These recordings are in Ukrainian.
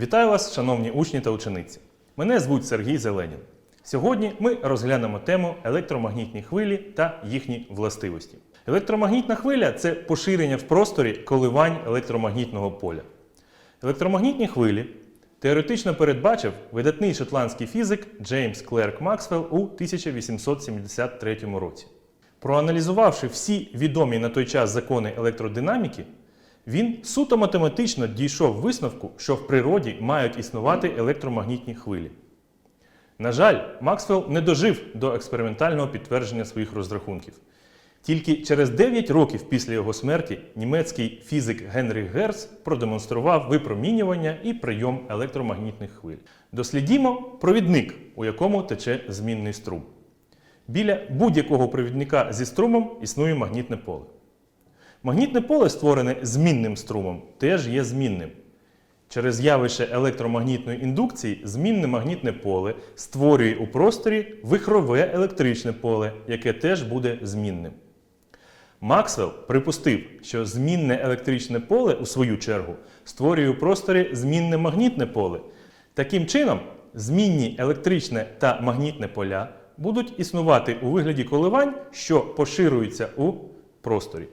Вітаю вас, шановні учні та учениці. Мене звуть Сергій Зеленін. Сьогодні ми розглянемо тему електромагнітні хвилі та їхні властивості. Електромагнітна хвиля це поширення в просторі коливань електромагнітного поля. Електромагнітні хвилі теоретично передбачив видатний шотландський фізик Джеймс Клерк Максвелл у 1873 році. Проаналізувавши всі відомі на той час закони електродинаміки, він суто математично дійшов висновку, що в природі мають існувати електромагнітні хвилі. На жаль, Максвелл не дожив до експериментального підтвердження своїх розрахунків. Тільки через 9 років після його смерті німецький фізик Генріх Герц продемонстрував випромінювання і прийом електромагнітних хвиль. Дослідімо провідник, у якому тече змінний струм. Біля будь-якого провідника зі струмом існує магнітне поле. Магнітне поле, створене змінним струмом, теж є змінним. Через явище електромагнітної індукції змінне магнітне поле створює у просторі вихрове електричне поле, яке теж буде змінним. Максвелл припустив, що змінне електричне поле, у свою чергу, створює у просторі змінне магнітне поле. Таким чином, змінні електричне та магнітне поля будуть існувати у вигляді коливань, що поширюються у просторі.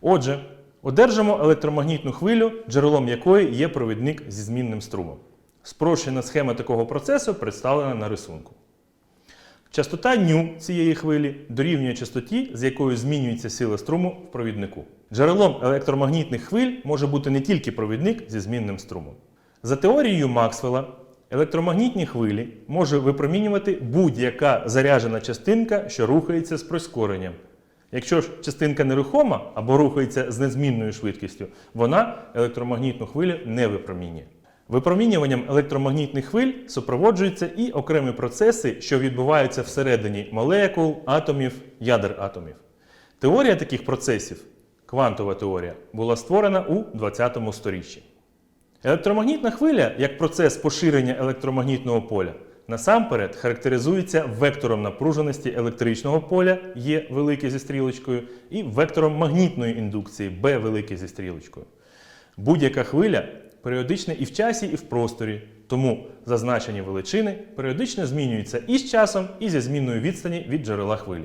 Отже, одержимо електромагнітну хвилю, джерелом якої є провідник зі змінним струмом. Спрощена схема такого процесу представлена на рисунку. Частота ню цієї хвилі дорівнює частоті, з якою змінюється сила струму в провіднику. Джерелом електромагнітних хвиль може бути не тільки провідник зі змінним струмом. За теорією Максвелла, електромагнітні хвилі може випромінювати будь-яка заряджена частинка, що рухається з прискоренням. Якщо ж частинка нерухома або рухається з незмінною швидкістю, вона електромагнітну хвилю не випромінює. Випромінюванням електромагнітних хвиль супроводжуються і окремі процеси, що відбуваються всередині молекул, атомів, ядер атомів. Теорія таких процесів, квантова теорія, була створена у 20 сторіччі. Електромагнітна хвиля, як процес поширення електромагнітного поля, насамперед характеризується вектором напруженості електричного поля Е велике зі стрілочкою і вектором магнітної індукції Б велике зі стрілочкою. Будь-яка хвиля періодична і в часі, і в просторі, тому зазначені величини періодично змінюються і з часом, і зі змінною відстані від джерела хвилі.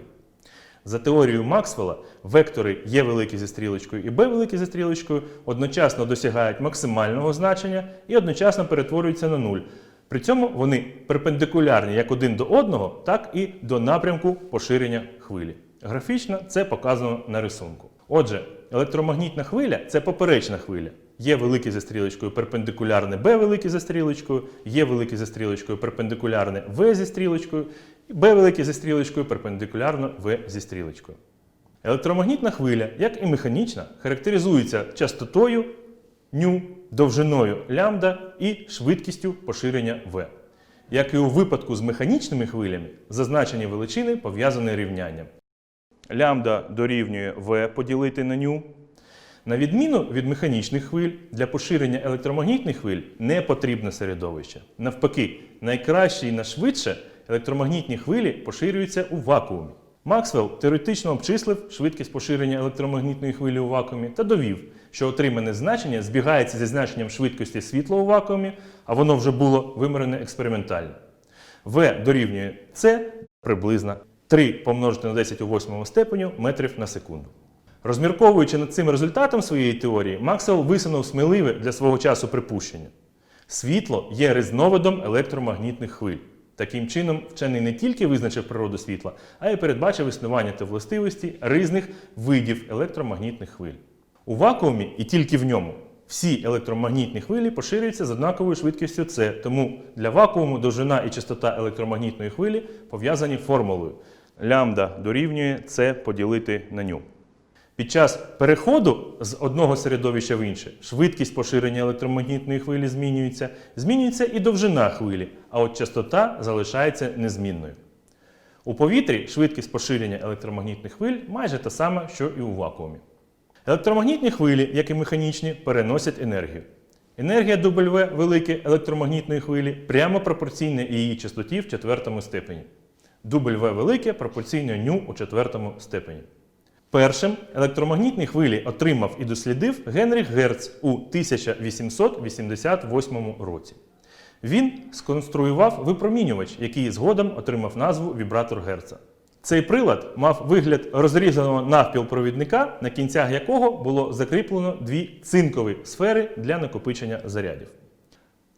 За теорією Максвелла, вектори Є великі зі стрілочкою і Б великі зі стрілочкою одночасно досягають максимального значення і одночасно перетворюються на нуль. При цьому вони перпендикулярні як один до одного, так і до напрямку поширення хвилі. Графічно це показано на рисунку. Отже, електромагнітна хвиля це поперечна хвиля. Є велике за стрілочкою перпендикулярне Б велике за стрілочкою, є велике за стрілочкою перпендикулярне В зі стрілочкою, і Б велике за стрілочкою перпендикулярно В зі стрілочкою. Електромагнітна хвиля, як і механічна, характеризується частотою ню, довжиною лямбда і швидкістю поширення В. Як і у випадку з механічними хвилями, зазначені величини пов'язані рівнянням. Лямбда дорівнює В поділити на ню. На відміну від механічних хвиль, для поширення електромагнітних хвиль не потрібне середовище. Навпаки, найкраще і найшвидше електромагнітні хвилі поширюються у вакуумі. Максвелл теоретично обчислив швидкість поширення електромагнітної хвилі у вакуумі та довів, що отримане значення збігається зі значенням швидкості світла у вакуумі, а воно вже було вимірене експериментально. В дорівнює С приблизно 3 помножити на 10 у 8 степеню метрів на секунду. Розмірковуючи над цим результатом своєї теорії, Максвелл висунув сміливе для свого часу припущення. Світло є різновидом електромагнітних хвиль. Таким чином, вчений не тільки визначив природу світла, а й передбачив існування та властивості різних видів електромагнітних хвиль. У вакуумі і тільки в ньому всі електромагнітні хвилі поширюються з однаковою швидкістю С, тому для вакууму довжина і частота електромагнітної хвилі пов'язані формулою. Лямбда дорівнює С поділити на ню. Під час переходу з одного середовища в інше швидкість поширення електромагнітної хвилі змінюється, змінюється і довжина хвилі, а от частота залишається незмінною. У повітрі швидкість поширення електромагнітних хвиль майже та сама, що і у вакуумі. Електромагнітні хвилі, як і механічні, переносять енергію. Енергія W велике електромагнітної хвилі прямо пропорційна її частоті в четвертому степені. W велике пропорційно ню у четвертому степені. Першим електромагнітні хвилі отримав і дослідив Генріх Герц у 1888 році. Він сконструював випромінювач, який згодом отримав назву вібратор Герца. Цей прилад мав вигляд розрізаного навпіл провідника, на кінцях якого було закріплено дві цинкові сфери для накопичення зарядів.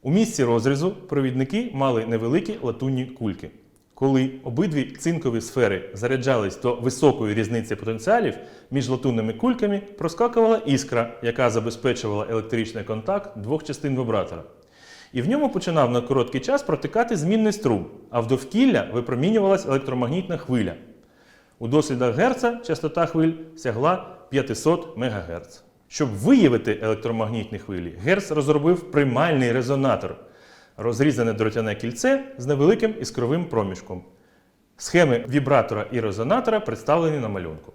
У місці розрізу провідники мали невеликі латунні кульки. Коли обидві цинкові сфери заряджались до високої різниці потенціалів, між латунними кульками проскакувала іскра, яка забезпечувала електричний контакт двох частин вібратора. І в ньому починав на короткий час протикати змінний струм, а в довкілля випромінювалась електромагнітна хвиля. У дослідах Герца частота хвиль сягла 500 МГц. Щоб виявити електромагнітні хвилі, Герц розробив приймальний резонатор, розрізане дротяне кільце з невеликим іскровим проміжком. Схеми вібратора і резонатора представлені на малюнку.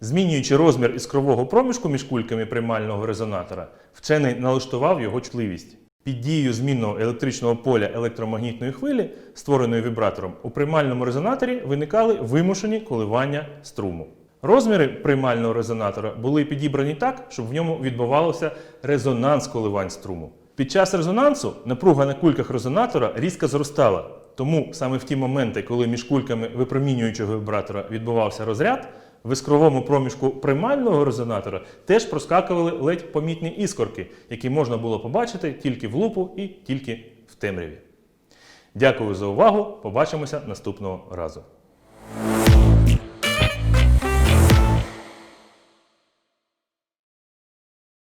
Змінюючи розмір іскрового проміжку між кульками приймального резонатора, вчений налаштував його чутливість. Під дією змінного електричного поля електромагнітної хвилі, створеної вібратором, у приймальному резонаторі виникали вимушені коливання струму. Розміри приймального резонатора були підібрані так, щоб в ньому відбувався резонанс коливань струму. Під час резонансу напруга на кульках резонатора різко зростала. Тому саме в ті моменти, коли між кульками випромінюючого вібратора відбувався розряд, в іскровому проміжку приймального резонатора теж проскакували ледь помітні іскорки, які можна було побачити тільки в лупу і тільки в темряві. Дякую за увагу. Побачимося наступного разу.